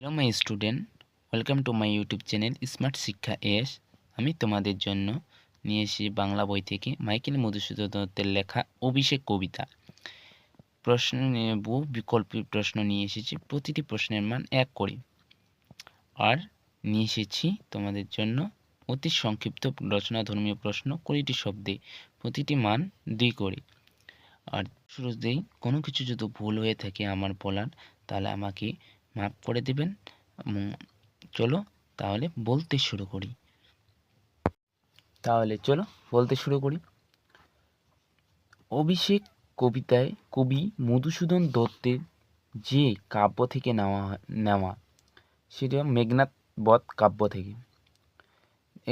Hello my student welcome to my YouTube channel smart Shiksha S আমি তোমাদের জন্য নিয়ে এসেছি বাংলা বই থেকে মাইকেল মধুসূদন দত্তের লেখা অভিষেক কবিতা। প্রশ্ন বহু বিকল্প প্রশ্ন নিয়ে এসেছি, প্রতিটি প্রশ্নের মান এক করে। আর নিয়ে এসেছি তোমাদের জন্য অতি সংক্ষিপ্ত রচনা ধর্মীয় প্রশ্ন, কুড়িটি শব্দে প্রতিটি মান দুই করে। আর শুরুতেই কোনো কিছু যদি ভুল হয়ে থাকে আমার বলার, তাহলে আমাকে মাফ করে দেবেন চলো তাহলে বলতে শুরু করি। তাহলে চলো বলতে শুরু করি। অভিষেক কবিতায় কবি মধুসূদন দত্তের যে কাব্য থেকে নেওয়া নেওয়া, সেটা মেঘনাথ বধ কাব্য থেকে।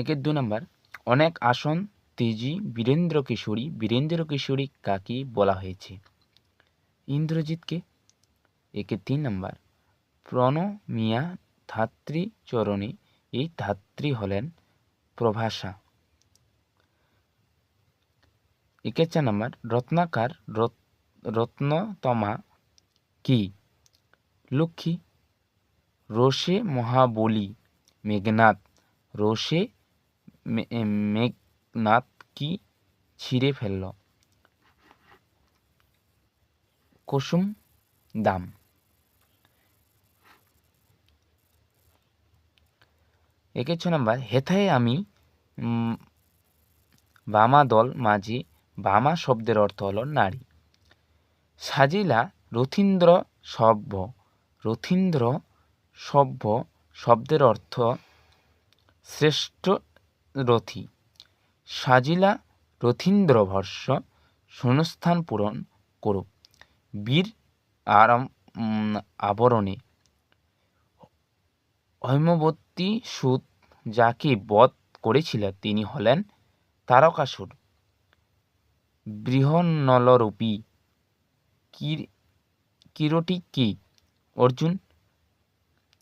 একের দু নম্বর, অনেক আসন তেজি বীরেন্দ্র কিশোরী বীরেন্দ্র কিশোরী কাকে বলা হয়েছে? ইন্দ্রজিৎকে। একের তিন নম্বর প্রণমিয়া ধাত্রী চরণে। এই ধাত্রী হলেন প্রভাষা। চার নম্বর, রত্নাকার রত- রত্নতমা কি? লক্ষ্মী, রোষে মহাবলী মেঘনাথ। রোষে মেঘনাথ কি ছিঁড়ে ফেলল? কুসুম দাম। একে ছ নম্বর হেথায় আমি বামা দল মাঝে, বামা শব্দের অর্থ হলো নারী। সাজিলা রথীন্দ্র সভ্য রথীন্দ্র সভ্য শব্দের অর্থ শ্রেষ্ঠ রথী। সাজিলা রথীন্দ্র ভর্ষ শূন্যস্থান পূরণ করুক। বীর আরাম আবরণে। হৈমবতী সুত যাকে বধ করেছিল তিনি হলেন তারকাসুর। বৃহন্নলরূপী কির কিরটি কি অর্জুন,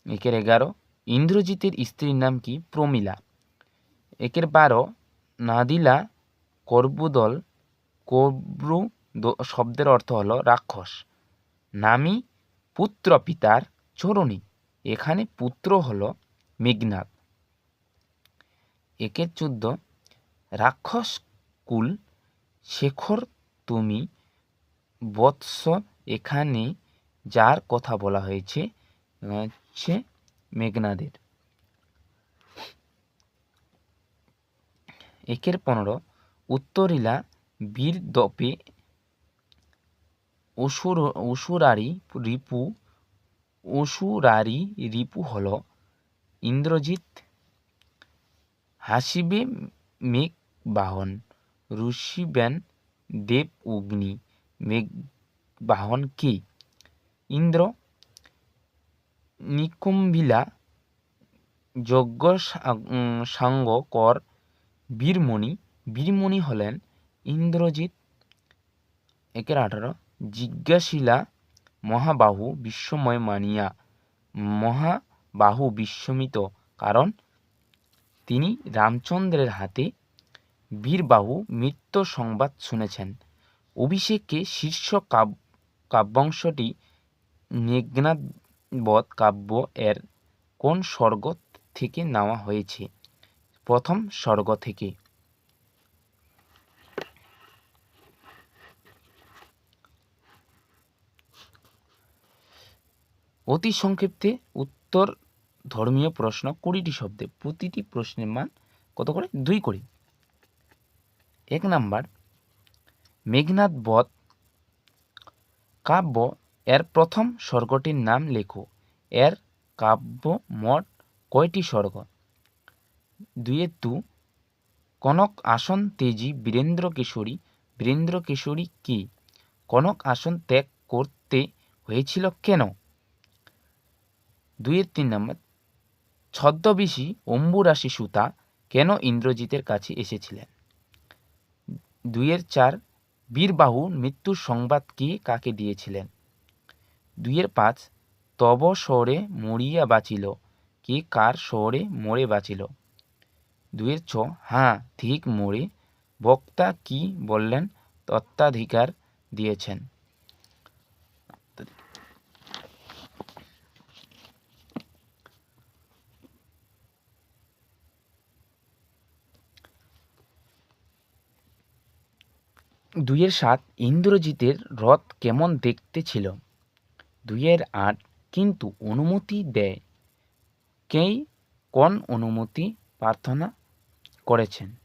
একের এগারো, ইন্দ্রজিতের স্ত্রীর নাম কি? প্রমীলা। একের বারো, নাদিলা কর্বুদল কব্রু শব্দের অর্থ হলো রাক্ষস। নামি পুত্র পিতার চরণী। এখানে পুত্র হলো মেঘনাথ একের চোদ্দ। রাক্ষস কুল, শেখর তুমি, বৎস এখানে যার কথা বলা হয়েছে, হচ্ছে মেঘনাদের। একের পনেরো। উত্তরিলা বীর দপে অসুর, অসুরারি রিপু অসুরারি রিপু হল ইন্দ্রজিৎ হাসিবে মেঘ বাহন ঋষিবেন দেব অগ্নি, মেঘ বাহন কে? ইন্দ্র, নিকুম্ভিলা যজ্ঞ সাঙ্গ কর বীরমণি বীরমণি হলেন ইন্দ্রজিৎ একের আঠারো, জিজ্ঞাসিলা, মহাবাহু বিশ্বময় মানিয়া, মহাবাহু বিস্মিত কারণ তিনি রামচন্দ্রের হাতে বীরবাহু মৃত্যু সংবাদ শুনেছেন। অভিষেককে শীর্ষ কাব, কাব্যাংশটি মেঘনাদবধ কাব্য এর কোন স্বর্গ থেকে নেওয়া হয়েছে? প্রথম স্বর্গ থেকে। অতি সংক্ষিপ্তে উত্তর ধর্মীয় প্রশ্ন কুড়িটি শব্দে প্রতিটি প্রশ্নের মান কত করে? দুই করে এক নাম্বার মেঘনাথ বধ কাব্য এর প্রথম স্বর্গটির নাম লেখো। এর কাব্য মোট কয়টি স্বর্গ? দুইয়ের দু, কনক আসন তেজি বীরেন্দ্র কিশোরী। বীরেন্দ্র কিশোরী কি? কনক আসন ত্যাগ করতে হয়েছিল কেন? দুইয়ের তিন নম্বর ছদ্মবেশী অম্বুরাশি সুতা কেন ইন্দ্রজিতের কাছে এসেছিলেন? দুইয়ের চার বীরবাহু মৃত্যুর সংবাদ কে কাকে দিয়েছিলেন? দুইয়ের পাঁচ, তব শহরে মরিয়া বাঁচিল, কি কার শহরে মরে বাঁচিল? দুইয়ের ছ হ্যাঁ ঠিক মরে বক্তা কি বললেন তত্ত্বাধিকার দিয়েছেন? দুইয়ের সাত ইন্দ্রজিতের রথ কেমন দেখতে ছিল? দুইয়ের আট কিন্তু অনুমতি দেয়। কেই কোন অনুমতি প্রার্থনা করেছেন?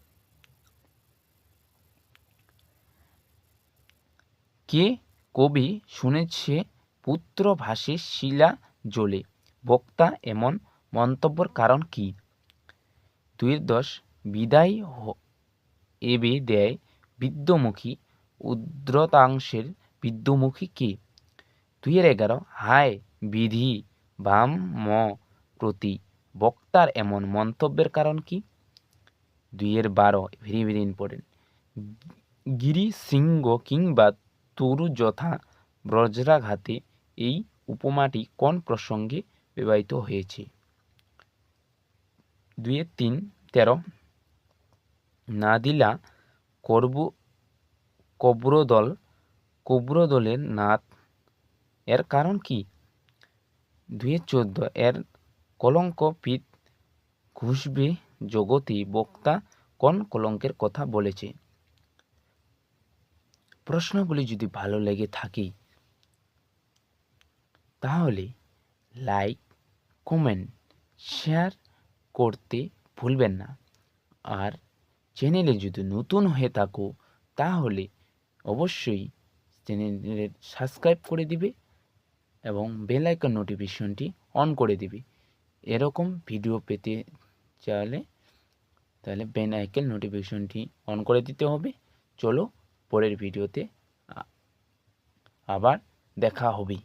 কে কবি শুনেছে পুত্র ভাসে শিলা জ্বলে? বক্তা এমন মন্তব্যের কারণ কি? দুইয়ের দশ বিদায় এবে দেয় বিদ্যমুখী উদ্রতাংশের বিদ্যমুখী কে? দুইয়ের এগারো। হায়, বিধি, বাম, ম, প্রতি। বক্তার এমন মন্তব্যের কারণ কি? দুইয়ের বারো। Very very important. গিরি সিংহ কিংবা তরু যথা বজ্রাঘাতে এই উপমাটি কোন প্রসঙ্গে ব্যবহৃত হয়েছে? দুইয়ের তিন, তেরো। নাদিলা করব কব্রদল কব্রদলের নাথ এর কারণ কি? দুইয়ের চোদ্দ এর কলঙ্ক পিত ঘুষবে জগতে বক্তা কোন কলঙ্কের কথা বলেছে? প্রশ্নগুলি যদি ভালো লেগে থাকে, তাহলে লাইক, কমেন্ট, শেয়ার করতে ভুলবেন না। আর চ্যানেলে যদি নতুন হয়ে থাকো, তাহলে অবশ্যই চ্যানেলের সাবস্ক্রাইব করে দিবে এবং বেল আইকন নোটিফিকেশনটি অন করে দিবে। এরকম ভিডিও পেতে চাইলে তাহলে বেল আইকন নোটিফিকেশনটি অন করে দিতে হবে। চলো পরের ভিডিওতে আবার দেখা হবে।